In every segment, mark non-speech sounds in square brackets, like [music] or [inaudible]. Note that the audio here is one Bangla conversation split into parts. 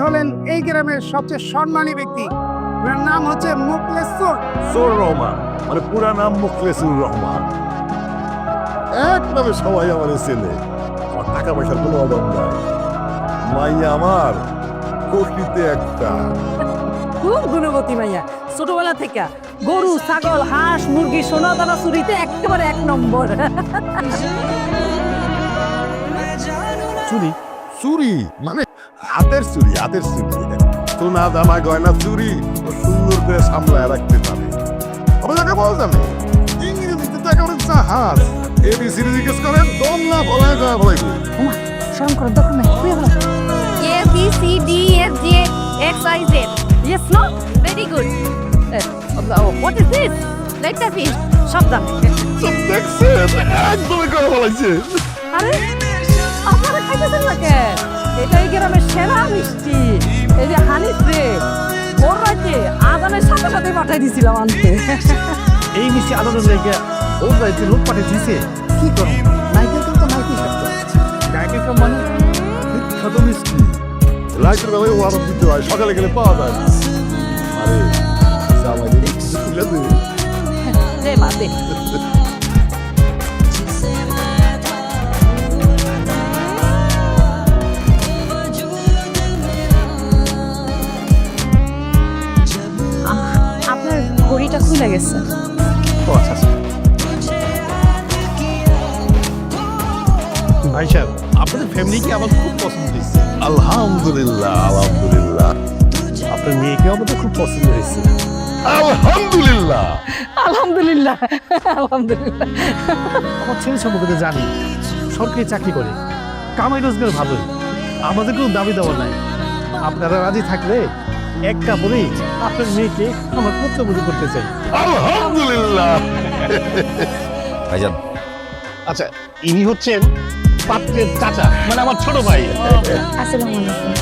হলেন এই গ্রামের সবচেয়ে সম্মানী ব্যক্তি। ওনার নাম হচ্ছে মুকলেশ্বর সোর রহমান মানে পুরা নাম মুখলেসুর রহমান। এক নামে সবাই আমার ছেলে আমার টাকা পয়সার কোনো অভাব নাই। মাইয়া আমার কোটিতে একটা। খুব গুণবতী মাইয়া ছোটবেলা থেকে গরু ছাগল হাঁস মুরগি সোনা দানা চুরিতে একেবারে এক নম্বর। [laughs] চুরি? চুরি? মানে হাতের চুরি হাতের চুরি সোনা দানা গয়না চুরি ও সুন্দর করে সামলায় রাখতে পারে যাকে বল ইংরেজিতে তো একেবারে জাহাজ। এবিসিডি জিজ্ঞেস করেন দম না বলাইব শরম দরকার নাই তুই বলো A B C D F G X Y Z. Yes no Very good. What is this Let the fish. সাবধান। দেখছেন একদমই করে বলাইছে আরে আপনারা খাইতেছেন না কে? এটা এই গ্রামের সেরা মিষ্টি। এই যে হানিফ রে ওর রাতে আদানের সাথে সাথে পাঠাই দিছিলাম আনতে। এই মিষ্টি আনন্দের লেগে ওর বাড়িতে লোক পাঠিয়ে দিছে কি করো নাইকেল তো নাইকেল থাকতো গায়কের মানে বিখ্যাত মিষ্টি। রাইতের বেলায় ওয়ারম দিতে হয় সকালে গেলে পাওয়া যায়। আরে জামাইদের কিছু তুলে দে। রে মা গেছে ও আচ্ছা আচ্ছা। ভাই সাহেব আপনাদের ফ্যামিলিকে আমার খুব পছন্দ হয়েছে। আলহামদুলিল্লাহ আলহামদুলিল্লাহ। আপনার মেয়েকেও আমাদের খুব পছন্দ হয়েছে। আলহামদুলিল্লাহ। আলহামদুলিল্লাহ আলহামদুলিল্লাহ। আমার ছেলে সম্পর্কে তো জানি সরকারি চাকরি করে। কামাই রোজগার ভালোই। আমাদের কোনো দাবি দেওয়া নাই। আপনারা রাজি থাকলে এক কাপড়েই আপনার মেয়েকে আমার পুত্রবধূ করতে চাই। আলহামদুলিল্লাহ। ভাইজান। আচ্ছা ইনি হচ্ছেন পাত্রের চাচা মানে আমার ছোট ভাই। আসসালামু আলাইকুম।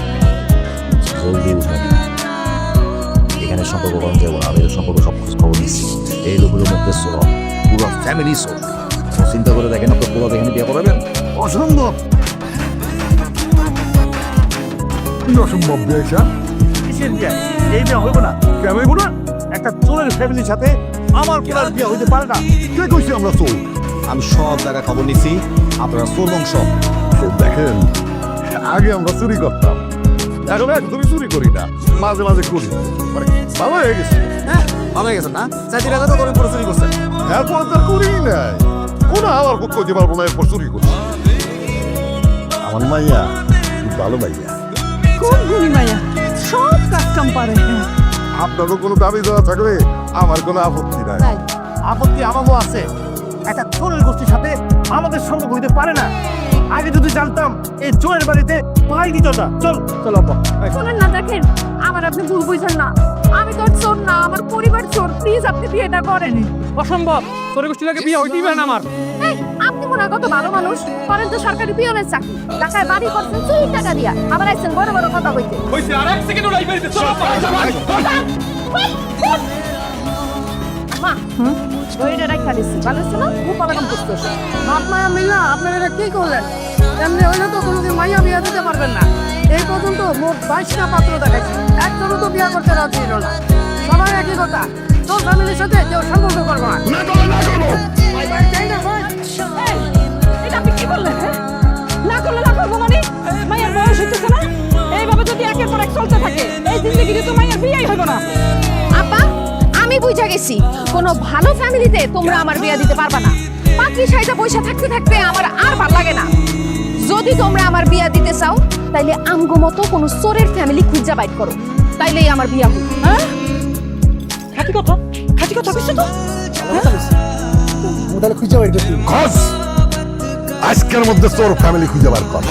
জলদি উঠেন এখানে সম্পর্ক কম যাব না আমি সম্পর্ক সব খোঁজ খবর নিচ্ছি। এই লোকগুলো মধ্যে সোর পুরো ফ্যামিলি সোর চিন্তা করে দেখেন আপনার পুরো এখানে বিয়ে করাবেন? অসম্ভব। অসম্ভব বিয়েশা কিসের বিয়ে এই বিয়ে হইব না। কেন হইব না? একটা চোরের ফ্যামিলির সাথে আমার পুরার বিয়ে হইতে পারে না। কে কইছি আমরা চোর? আমি সব জায়গায় খবর নিচ্ছি আপনারা সোর বংশ। দেখেন আগে আমরা চুরি করতাম। এখন একদমই চুরি করি না। মাঝে মাঝে করি। মানে ভালো হয়ে গেছে। ভালো হয়ে গেছে না? চাকরি টাকা তো করে পুরো চুরি করছেন এরপর তো আর করি নাই। কোন আমার পক্ষ হতে পারব না এরপর চুরি করছি। আমার মাইয়া ভালো মাইয়া। গুণী মাইয়া? সব কাজ কাম পারে। আপনারও কোনো দাবি দেওয়া থাকলে আমার কোনো আপত্তি নাই। আপত্তি আমারও আছে। একটা চোরের গোষ্ঠীর সাথে আমাদের সম্পর্ক হইতে পারে না। আগে যদি জানতাম এই চোরের বাড়িতে পাই দিত না। চল চল আব্বা। এই, না দেখেন আমার আপনি ভুল বুঝছেন না। আমি তো আর চোর না আমার পরিবার চোর। প্লিজ আপনি বিয়েটা করেন। অসম্ভব। তোর গোষ্ঠী লাগে বিয়ে হইতেই পারে না আমার। হয় কত ভালো মানুষ করেন তো সরকারি পিয়নের চাকরি। টাকায় বাড়ি করছেন চুরি টাকা দিয়া। আবার আইছেন বড় বড় কথা কইতে। আর এক সেকেন্ড মা ঘড়িটা রাখা দিচ্ছি ভালো ছিল খুব ভালো কাম করতেছে আপনারা মিল্লা আপনারা এটা কি করলেন? এমনি হইলে তো কোনোদিন মাইয়া বিয়া দিতে পারবেন না। এই পর্যন্ত মোট বাইশটা পাত্র দেখাইছে। একজনও তো বিয়া করতে রাজি হলো না। সবাই একই কথা। তোর ফ্যামিলির সাথে কেউ সম্পর্ক করব না। এটা আপনি কি বললেন হ্যাঁ? না করলে না করব মানে? মায়ের বয়স হইতেছে না? এইভাবে যদি একের পর এক চলতে থাকে এই জিন্দগিতে তো মায়ের বিয়েই হইব না। আপা আমি বুঝা গেছি কোনো ভালো ফ্যামিলিতে তোমরা আমার বিয়ে দিতে পারবা না। পাত্রী সাইজা পয়সা থাকতে থাকতে আমার আর ভালো লাগে না। যদি তোমরা আমার বিয়া দিতে চাও তাইলে আমগো মতো কোনো চোরের ফ্যামিলি খুঁজা বাইট করো। তাইলেই আমার বিয়া হ্যাঁ? খাটি কথা খাটি কথা কইছো তো? খোঁজ আজকের মধ্যে তোর ফ্যামিলি খুঁজে বার কর।